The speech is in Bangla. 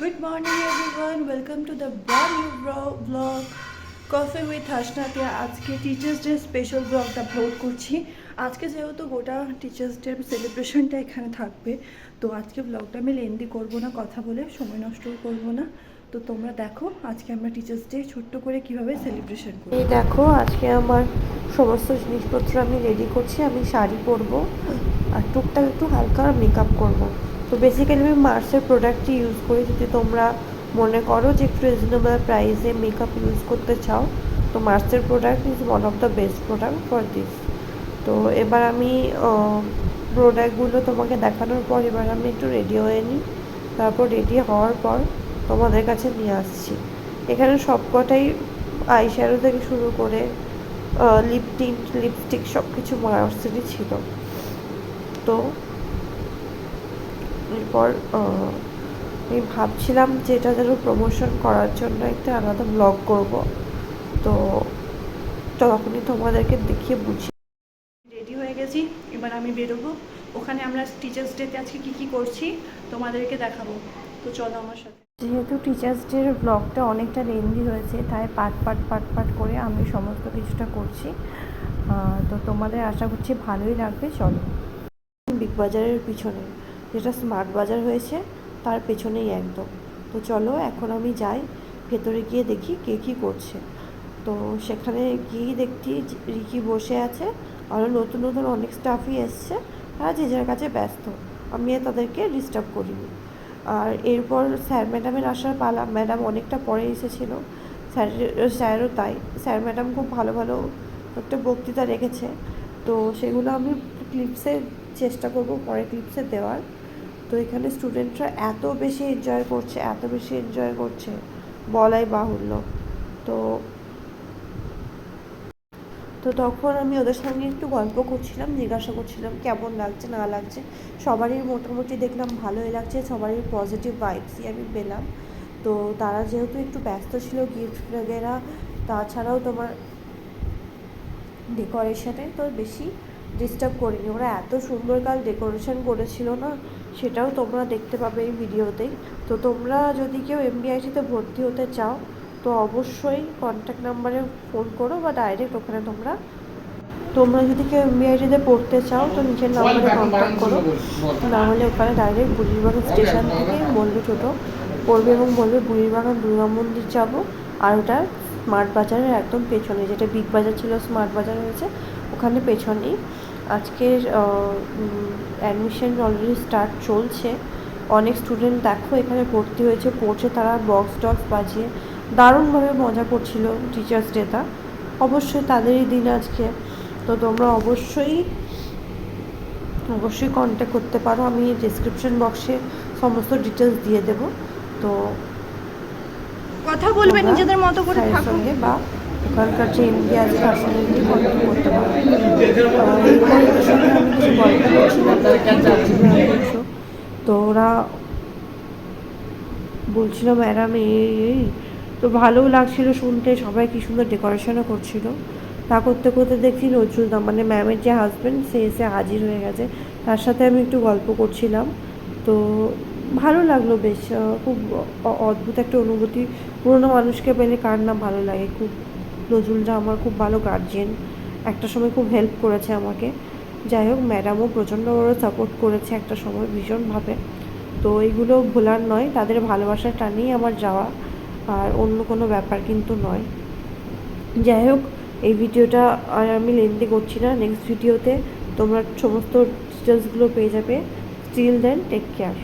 Morning everyone, welcome to the brand new vlog, vlog. Coffee with হাসনাতে আজকে টিচার্স ডে স্পেশাল ব্লগটা আপলোড করছি। আজকে যেহেতু গোটা টিচার্স ডে সেলিব্রেশনটা এখানে থাকবে তো আজকে ব্লগটা আমি লেন্দি করব না কথা বলে সময় নষ্ট করব না। তো তোমরা দেখো আজকে আমরা টিচার্স ডে ছোট্ট করে কীভাবে সেলিব্রেশন করি দেখো আজকে আমার সমস্ত জিনিসপত্র আমি রেডি করছি আমি শাড়ি পরবো আর টুকটাক একটু হালকা মেকআপ করব। তো বেসিক্যালি আমি মার্সের প্রোডাক্টটি ইউজ করি। যদি তোমরা মনে করো যে একটু রিজনেবল প্রাইসে মেকআপ ইউজ করতে চাও, তো মার্সের product is one of the best product for this তো এবার আমি প্রোডাক্টগুলো তোমাকে দেখানোর পর এবার আমি একটু রেডি হয়ে নিই। তারপর রেডি হওয়ার পর তোমাদের কাছে নিয়ে আসছি। এখানে সবকটাই আই শ্যাডো থেকে শুরু করে লিপ টিন্ট লিপস্টিক সব কিছু মার্সেরই ছিল। তো এরপর আমি ভাবছিলাম যে এটা যেন প্রমোশন করার জন্য একটা আলাদা ব্লগ করব। তো তখনই তোমাদেরকে দেখিয়ে বুঝি রেডি হয়ে গেছি। এবার আমি বেরোবো। ওখানে আমরা টিচার্স ডেতে আজকে কী কী করছি তোমাদেরকে দেখাবো। তো চলো আমার সাথে। যেহেতু টিচার্স ডের ব্লগটা অনেকটা লেন্দি হয়েছে তাই পাট পাট পাট পাট করে আমি সমস্ত কিছুটা করছি। তো তোমাদের আশা করছি ভালোই লাগবে চলো। বিগ বাজারের পিছনে। যেটা স্মার্ট বাজার হয়েছে, তার পেছনেই একদম। তো চলো, এখন আমি যাই, ভেতরে গিয়ে দেখি কে কী করছে। তো সেখানে গিয়েই দেখছি রিকি বসে আছে, আরও নতুন নতুন অনেক স্টাফই এসছে, তারা যে যার কাছে ব্যস্ত। আমি তাদেরকে ডিস্টার্ব করিনি। আর এরপর স্যার ম্যাডামের আসার পালা ম্যাডাম অনেকটা পরে এসেছিল। স্যার, স্যারও তাই। স্যার ম্যাডাম খুব ভালো ভালো একটা বক্তৃতা রেখেছে। তো সেগুলো আমি ক্লিপসে চেষ্টা করব, পরে ক্লিপসে দেওয়ার। তো এখানে স্টুডেন্টরা এত বেশি এনজয় করছে, এত বেশি এনজয় করছে। বলাই বাহুল্য। তো তো তখন আমি ওদের সঙ্গে একটু গল্প করছিলাম, জিজ্ঞাসা করছিলাম কেমন লাগছে, না লাগছে। সবারই মোটামুটি দেখলাম ভালোই লাগছে, সবারই পজিটিভ ভাইবসই আমি পেলাম। তো তারা যেহেতু একটু ব্যস্ত ছিল গিফট বগেরা তাছাড়াও তোমার ডেকোরেশনে তো বেশি ডিস্টার্ব করিনি। ওরা এত সুন্দর কাল ডেকোরেশন করেছিল না সেটাও তোমরা দেখতে পাবে এই ভিডিওতেই তো তোমরা যদি কেউ এমবিআইটিতে ভর্তি হতে চাও তো অবশ্যই কন্ট্যাক্ট নাম্বারে ফোন করো বা ডাইরেক্ট ওখানে তোমরা। তোমরা যদি কেউ এমবিআইটিতে পড়তে চাও তো নিজের নাম্বারে কন্ট্যাক্ট করো। নাহলে ওখানে ডাইরেক্ট বুড়িরবাগান স্টেশন থেকে বলবে ছোটো। পড়বে এবং বলবে বুড়িরবাগান দুর্গা মন্দির যাব। আর ওটা স্মার্ট বাজারের একদম পেছনে যেটা বিগ বাজার ছিল স্মার্ট বাজার হয়েছে ওখানে পেছনেই। আজকের অ্যাডমিশন অলরেডি স্টার্ট চলছে। অনেক স্টুডেন্ট দেখো এখানে ভর্তি হয়েছে পড়ছে তারা বক্স টক্স বাজিয়ে। দারুণভাবে মজা করছিল টিচার্স ডেটা অবশ্যই তাদেরই দিন আজকে। তো তোমরা অবশ্যই অবশ্যই কন্ট্যাক্ট করতে পারো। আমি ডিসক্রিপশন বক্সে সমস্ত ডিটেলস দিয়ে দেবো। তো কথা বলবে নিজেদের মতো করে স্যারের থাকো। সঙ্গে বা ওখানকার যে এমডি আছে তার সঙ্গে করতে গল্প অংশ। তো ওরা বলছিল, ম্যাডাম, এই তো ভালোও লাগছিল শুনতে, সবাই কি সুন্দর ডেকোরেশনও করছিল। তা করতে করতে দেখছি নজরুল দাম মানে ম্যামের যে হাজব্যান্ড সে এসে হাজির হয়ে গেছে। তার সাথে আমি একটু গল্প করছিলাম। তো ভালো লাগল বেশ খুব অদ্ভুত একটা অনুভূতি। পুরোনো মানুষকে পেলে কার না ভালো লাগে, খুব নজরুলদা আমার খুব ভালো গার্জিয়ান একটা সময় খুব হেল্প করেছে আমাকে। যাই হোক ম্যাডামও প্রচণ্ড বড় সাপোর্ট করেছে একটা সময় ভীষণভাবে। তো এইগুলো ভোলার নয়, তাদের ভালোবাসার টানেই আমার যাওয়া। আর অন্য কোনো ব্যাপার কিন্তু নয়। যাই হোক, এই ভিডিওটা আর আমি লেন্দি করছি না। নেক্সট ভিডিওতে তোমরা সমস্ত ডিটেলসগুলো পেয়ে যাবে। Still then take care